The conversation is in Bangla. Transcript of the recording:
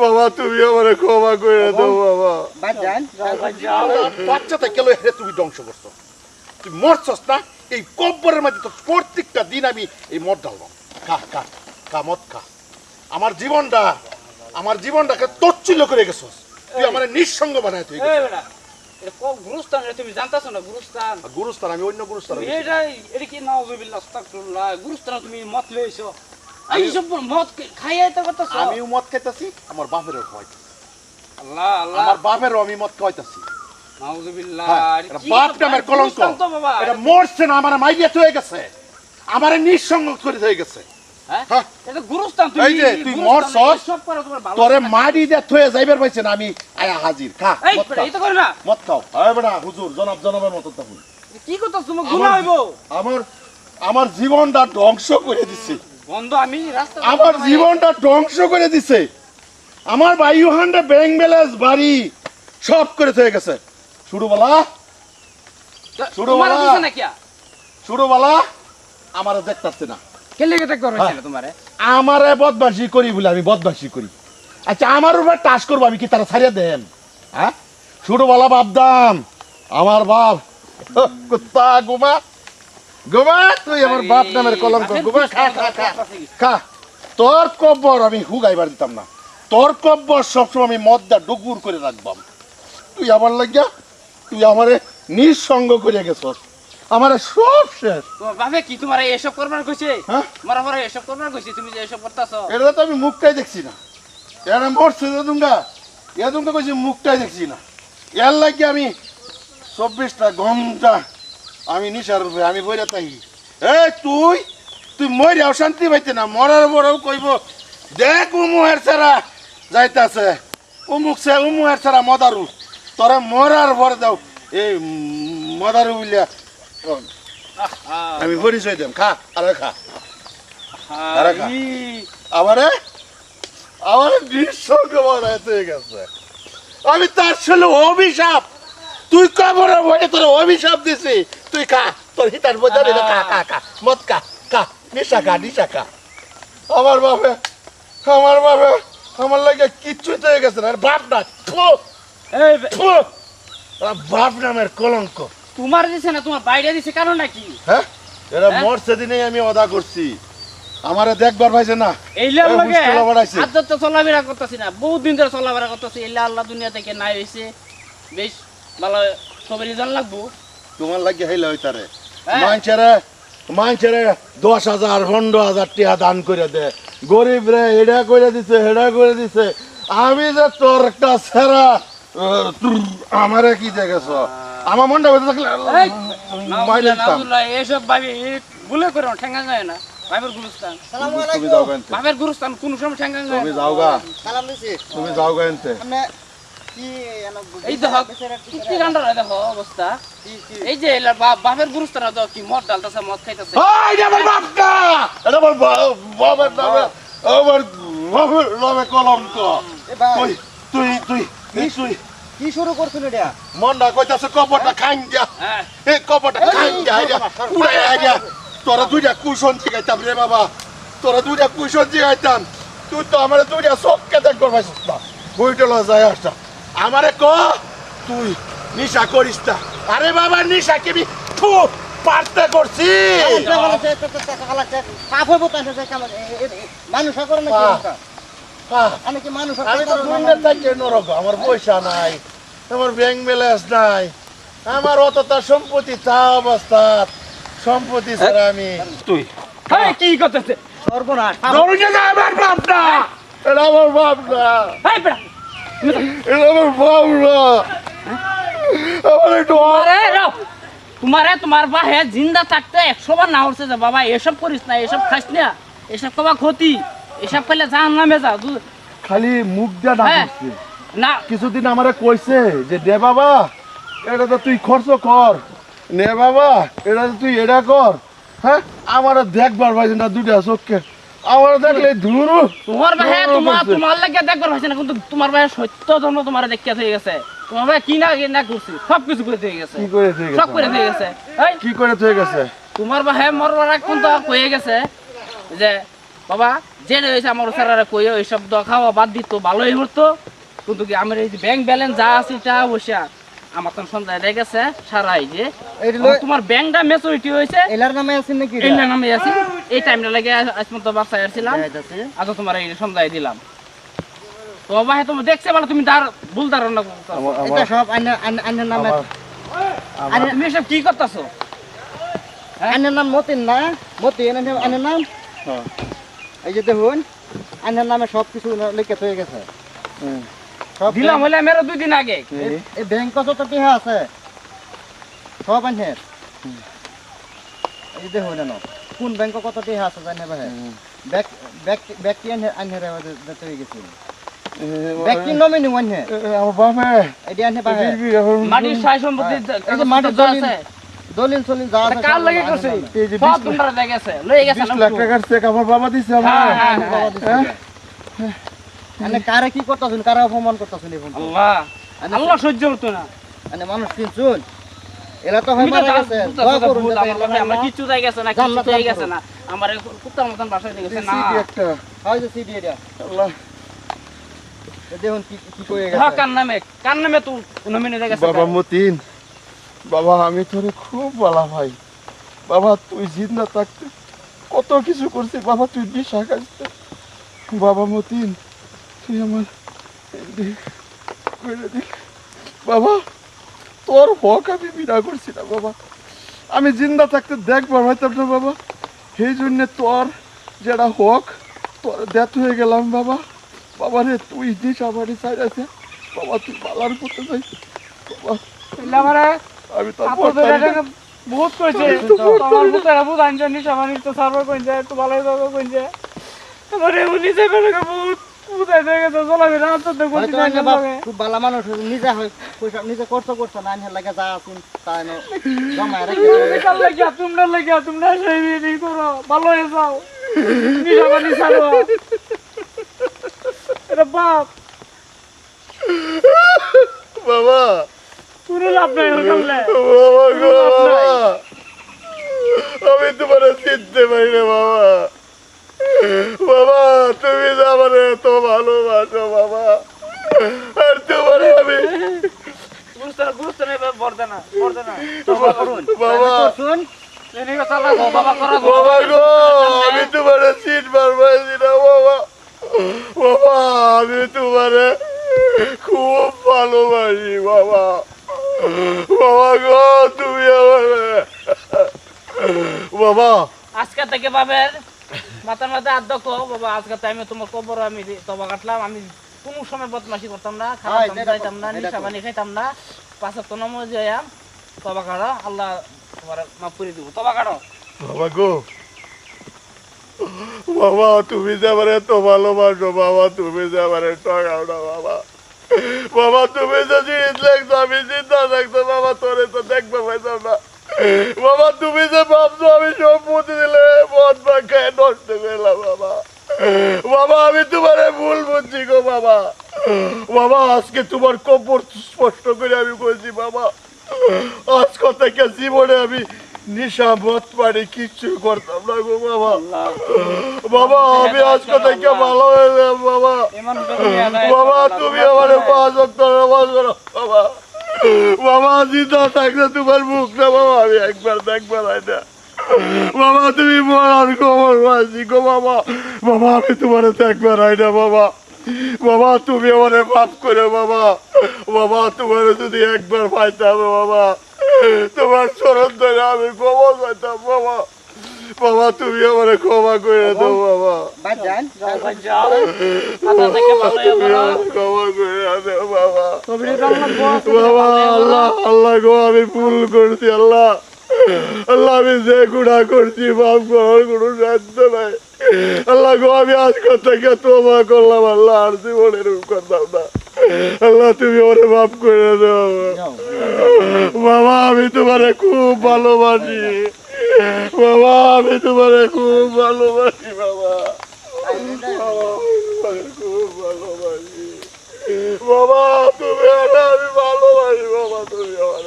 বাবা তুমি আমারে ক্ষমা করে দাও বাবা। বাচ্চা থেকে হেরে তুমি ধ্বংস করছ। তুই মরছস না এই কব্বরের মধ্যে তো প্রত্যেকটা দিন আমি এই মদ ঢালবো। খা খা খা মদ খা। আমার জীবনটা আমার জীবনটাকে তচ্ছিল্য করে গেছস। তুই আমার নিঃসঙ্গ বানায় তুই গুরুস্থান তুমি জানতাছো না? গুরুস্থান। গুরুস্থান আমি অন্য গুরুস্থান এটা এটা কি নাউজুবিল্লাহ আস্তাগফিরুল্লাহ গুরুস্থান তুমি মত লইছো? এই সব মত খাইয়া তো করতেছো? আমিও মদ খাইতাছি আমার বাপেরও খাওয়াইতাছি। আল্লাহ আল্লাহ। আমার বাপেরও আমি মদ বাপ নামের কলঙ্ক। এটা মরছে না আমার মাইয়া হয়ে গেছে। নিঃসঙ্গ করে হয়ে? গেছে আমি হাজির। খা খাও। হুজুর জনাব জনাবের মতো তখন। কি করতেছ আমার আমার জীবনটা ধ্বংস করে দিছে। বন্ধ আমি রাস্তা আমার জীবনটা ধ্বংস করে দিছে। আমার বায়ু হান্ডে ব্যাংক ব্যালেন্স বাড়ি সব করে থয়ে গেছে। শুরু বলা শুরু তোমার বালা। দিছে না শুরু বলা আমার দেখতাছে না। করো হ্যাঁ। তোমারে? আমারে বদমাসি করি বলে আমি বদমাসি করি। আচ্ছা আমার উপর টাস করব আমি কি তারা ছাড়িয়ে দেন? হ্যাঁ? শুরু বলা বাপদাম। আমার বাপ। কুত্তা গুমা। গুমা তুই আমার বাপ নামের কলঙ্ক। গুমা খা খা খা খা তোর কব্বর আমি হুগাইবার দিতাম না। তোর কব্বর সবসময় আমি মদটা ডুগুর করে রাখবাম। তুই আমার লাগিয়া তুই আমারে নিঃসঙ্গ করে গেছস। আমারে সব শেষ। তোমার বাপে কি তোমার এসব করবার কইছে? হ্যাঁ? তোমার পরে এসব করবার কইছে? তুমি যে এসব করতেছো? এটা তো আমি মুখটাই দেখছি না। এরা মরছে এদুঙ্গা এদুঙ্গা কইছি মুখটাই দেখছি না। এর লাগে আমি চব্বিশটা ঘণ্টা আমি নিশার আমি বইরা তাই এ তুই তুই মরে অশান্তি পাইতে না মরার বড়ও কইব দেখ উমুহের ছাড়া যাইতাছে। উমুক সে উমুহের ছাড়া মদারু। তোরা মরার ভর দাও এই মদারু বলিয়া। আমি পরিচয় দেম খা আরে খা। আরে খা। আমারে আমার নিঃসঙ্গ বানাইতে গেছে। আমি তার ছেলে অভিশাপ। তুই কবরে বসে তোর অভিশাপ দিছি। তুই খা তোর হিতার বোঝা দিলে খা খা খা মদ খা খা নিশা খা নিশা খা। আমার বাপে আমার বাপে আমার লাগে কিচ্ছুই হয়ে গেছে না। বাপ না বাপ নামের কলঙ্ক। তোমার দিছে না তোমার বাইরে দিছে কারণ নাকি হ্যাঁ? এরা হ্যাঁ? মরছে দিনেই আমি অদা করছি। আমারে দেখবার পাইছে না। এইলা এই লগে। আদত চলাফেরা করতেছি না বহুত দিন ধরে চলাফেরা করতেছি। এইলা আল্লাহ দুনিয়া থেকে নাই হইছে। বেশ সবেরই জান লাগবো। তোমার লাগে হইলে হইতারে। হ্যাঁ। মানুষেরা মানুষেরা দশ হাজার পনেরো হাজার টাকা দান করে দে। গরিব রে এটা করে দিছে হেডা করে দিছে। আমি যে তোর একটা সেরা তুর, আমারে কি দেখেছ? আমার মনটা বেঁধে থাকলে নাউজুবিল্লাহ, ভাবি ভুলে করে ঠেঙ্গা যায় না। বাপের গুরুস্থান। তুমি যাও গাইতে গুরুস্থান কোন সময় ঠেঙ্গা যায় তুমি। যাও গা। তুমি যাও গাইতে আপনি কি এনো এই দেখো কি কাণ্ড দেখো অবস্থা। এই যে বাপের গুরুস্থান তো কি মদ ডালতেছে মদ খাইতেছে। আমার বাপটা এটা আমার বাবার নামে আমার বাবার নামে কলঙ্ক। এ ভাই। তুই তুই তুই তুই তুই। কি শুরু করছেন এটা? মনটা কইতাছে কপরটা খাইন যা হ্যাঁ। এই কপরটা খাইন যা উড়াই আইয়া তোরা দুইটা কুশন শিখাইতাম রে বাবা। তোরা দুইটা কুশন শিখাইতাম তুই তো আমার দুইটা চোখকে দেখবার পাইছিস না। বইটা যায় আসটা আমারে ক? তুই নিশা করিস না। আরে বাবা নিশা কেবি থু পারতে করছি। মানুষ করে আমি কি মানুষ আমি তো দুনিয়ার থেকে নরক আমার পয়সা নাই আমার ব্যাংক ব্যালেন্স নাই আমার অতটা সম্পত্তি তা অবস্থা সম্পত্তি ছাড়া আমি তুই হ্যাঁ কি করতেছে? সর্বনাশ আমার বাপ না এটা আমার বাপ না এটা আমার বাপ না আমার একটু তোমারে তোমার বাহে জিন্দা থাকতে একশো বার না উঠছে যে বাবা এসব করিস না এসব খাস না এসব কবা ক্ষতি এসব খেলে জান নামে যা খালি মুখ দিয়া না হ্যাঁ। না। কিছুদিন আমারে কইছে যে দে বাবা এটা তো তুই খরচ কর। নে বাবা এটা তো তুই এটা কর। হ্যাঁ আমার দেখবার পাইছে না দুইটা চোখকে। আমার দেখলে ধুরু। তোমার বাহে ধুরু তোমার। তোমার লাগে দেখবার হয়েছে না কিন্তু তোমার বাহে সত্য জন্ম তোমার দেখিয়া হয়ে গেছে। তোমার ভাই কি না কি না করছি সব কিছু করে দিয়ে গেছে। কি করে থেকে সব করে দিয়ে গেছে। এই কি করে থেকে গেছে? তোমার বাহে মরবার আগ পর্যন্ত কয়ে গেছে যে বাবা হয়েছে আমার স্যারারা বাদ দিত ভালোই হতো কিন্তু কি আমার এই যে ব্যাংক ব্যালেন্স যা আছে তা বসে আমার তো সন্ধ্যায় রেখে গেছে সারাই যে। তোমার ব্যাংকটা মেচুরিটি হয়েছে। এলার নামে আছেন নাকি? এই নামে আছি। এই টাইমটা লাগে আজ মতো বাচ্চা আসছিলাম। আজ তোমার এই সন্ধ্যায় দিলাম। তো বাবা হ্যাঁ তুমি দেখছে বলো তুমি তার ভুল ধারণা এটা সব আইনের নামে আরে তুমি এসব কি করতেছো? আইনের নাম মতিন না। মতিন নাম? হ্যাঁ। এই যে দেখুন আইনের নামে সব কিছু লিখে হয়ে গেছে। হুম। দিলাম হলে মেরো দুই দিন আগে। এই- ব্যাংক কত টিহা আছে? সব আইনের এই যে দেখুন না। কোন ব্যাংক কত টিহা আছে জানে ভাই ব্যাক ব্যাক দিতে হয়ে গেছে। এ, আমার বাবা এটি আইনে পাহে দিবি এখন সাই সম্পত্তি এই যে মাটির আছে, দলিল সলিল যা আছে কার সব করছে? এই যে দেখে গেছে গেছে লাখ টাকার চেক আমার বাবা দিছে আমার হ্যাঁ, হ্যাঁ, বাবা হ্যাঁ। দিছে। আইনে কারে কি করতেছেন? কারে অপমান করতেছেন এখন আল্লাহ আল্লাহ সহ্য হতো না। আইনে মানুষ কিনছুন এরা তো হয় মারা গেছে। দোয়া করুন আমার কিচ্ছু যাই গেছে না কিচ্ছু যাই গেছে না? আমার কুত্তার মতন বাসায় দিয়ে গেছে না। একটা হয় যে সিডি এটা। আল্লাহ। দেখুন কি কি কয়ে হ্যাঁ গেছে কার নামে? কার নামে তো নমিনে দেখে বাবা মতিন বাবা আমি তোরে খুব বলা ভাই। বাবা তুই জিন্দা থাকতে কত কিছু করছিস? বাবা তুই দিশা খাইতে বাবা মতিন তুই আমার বাবা তোর হক আমি বিনা করছি না বাবা। আমি জিন্দা থাকতে দেখ বাবাইতাম না বাবা। সেই জন্য তোর যেটা হক তোর দেত হয়ে গেলাম বাবা। বাবা রে তুই দিস আমার সাইড আছে। বাবা তুই পালার করতে চাই বাবা আমি। বহুত কইছে আমি তো পুতারা তো সার্ভার কইছে একটু ভালো যাবে কইছে আমারে উনি যে বেটা বহুত বুঝাই দিয়ে গেছে? চলাবি না তো দেখো হয়তো আইনে বাপ খুব ভালো মানুষ নিজে হয় পয়সা নিজে করতে করতে না আইনে লাগে যা আছেন তা এনে জমা লাগিয়া তোমরা লাগিয়া তোমরা সেই করো ভালো হয়ে যাও। নিশাবানি ছাড়ো। বাপ। বাবা। কোনো লাভ নাই বাবা গো বাবা। আমি তোমার চিনতে পারি না বাবা তুমি যে আমার এত ভালোবাসো বাবা আর তোমার আমি গুরুস্ত গুরুস্ত নেই বর্দে না বর্দে না জমা করুন বাবা শুন এদিকে চালা গো বাবা করা গো। বাবা গো আমি তোমার সিট না বাবা। বাবা আমি তোমার খুব ভালোবাসি বাবা। বাবা গো তুমি আমার বাবা। আজকে থেকে বাবের মাথার মাথায় আদ্য কো বাবা আজকে টাইমে তোমার কবর আমি তবা কাটলাম আমি কোনো সময় বদমাশি করতাম না যাইতাম না নিশা পানি খাইতাম না। পাঁচক তো নমো যাইয়াম তবা কাটো আল্লাহ তোমার মাফ করে দিব। তবা কাটো। বাবা গো। বাবা তুমি যে আমার এত ভালোবাসো বাবা তুমি যে আমার না বাবা। বাবা তুমি যে জিনিস লাগছো আমি চিন্তা থাকতো বাবা তোরে তো দেখবে পাইতাম না। বাবা তুমি যে ভাবছ আমি সম্পত্তি দিলে মদ বা খেয়ে নষ্ট করলাম বাবা বাবা আমি তোমার ভুল বুঝছি গো বাবা বাবা আজকে তোমার কবর স্পষ্ট করে আমি বলছি বাবা আজ থেকে জীবনে আমি মত কিচ্ছু করতাম না গো বাবা। বাবা আমি আজ থেকে ভালো হয়ে যাব বাবা। বাবা তুমি আমার পাঁচ অক্ট নামাজ করো বাবা। বাবা জিন্দা থাকলে তোমার মুখ না বাবা। আমি একবার দেখবার হয় না। বাবা তুমি মরার খবর পাইছি গো বাবা। বাবা আমি তোমার দেখবার হয় না বাবা। বাবা তুমি আমারে মাফ করে বাবা। বাবা তোমার যদি একবার পাইতাম বাবা। তোমার চরণ ধরে আমি ক্ষমা চাইতাম বাবা। বাবা তুমি আমারে ক্ষমা করে দাও বাবা। ক্ষমা করে দাও বাবা। বাবা আল্লাহ আল্লাহ গো আমি ভুল করছি আল্লাহ। আল্লাহ আমি যে গুণা করছি মাফ করার কোনো সাধ্য নাই। আল্লাহ গো আমি আজকে থেকে তোমা করলাম আল্লাহ আর জীবনে এরকম করতাম না। আল্লাহ তুমি ওরে মাফ করে দাও। বাবা আমি তোমারে খুব ভালোবাসি। বাবা আমি তোমারে খুব ভালোবাসি বাবা বাবা, খুব ভালোবাসি বাবা তুমি আমি ভালোবাসি বাবা তুমি আমার।